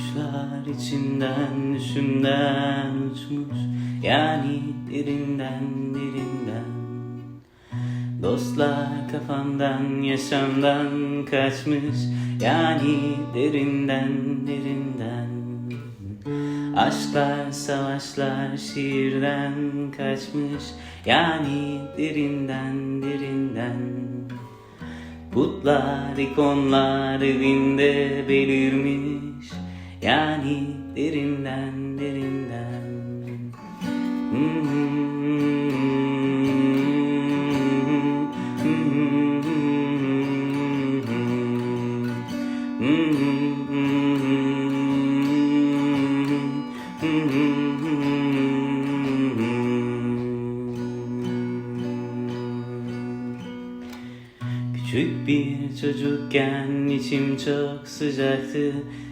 Kuşlar içinden düşümden uçmuş. Yani derinden derinden. Dostlar kafamdan yaşamdan kaçmış. Yani derinden derinden. Aşklar savaşlar şiirden kaçmış. Yani derinden derinden. Putlar ikonlar evinde belirmiş Yani derinden derinden. Küçük bir çocukken içim çok sıcaktı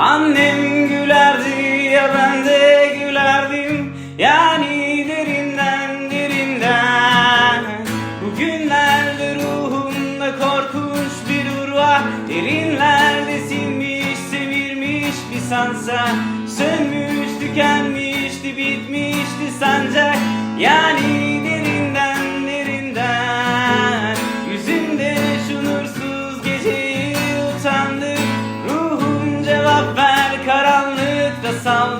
Annem gülerdi ya ben de gülerdim. Yani derinden derinden. Bugünlerde ruhumda korkunç bir ur var. Derinlerde sinmiş sevirmiş bir sansa. Sönmüş tükenmişti bitmişti sancak. Yani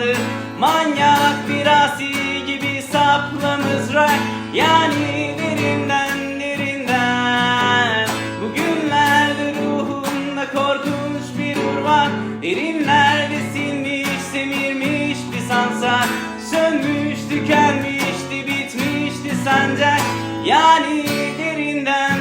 saldı Manyak bir asi gibi sapla mızrak Yani derinden derinden. Bugünlerde ruhumda korkunç bir ur var. Derinlerde sinmiş semirmiş bir sansa Sönmüş tükenmişti bitmişti sancak. Yani derinden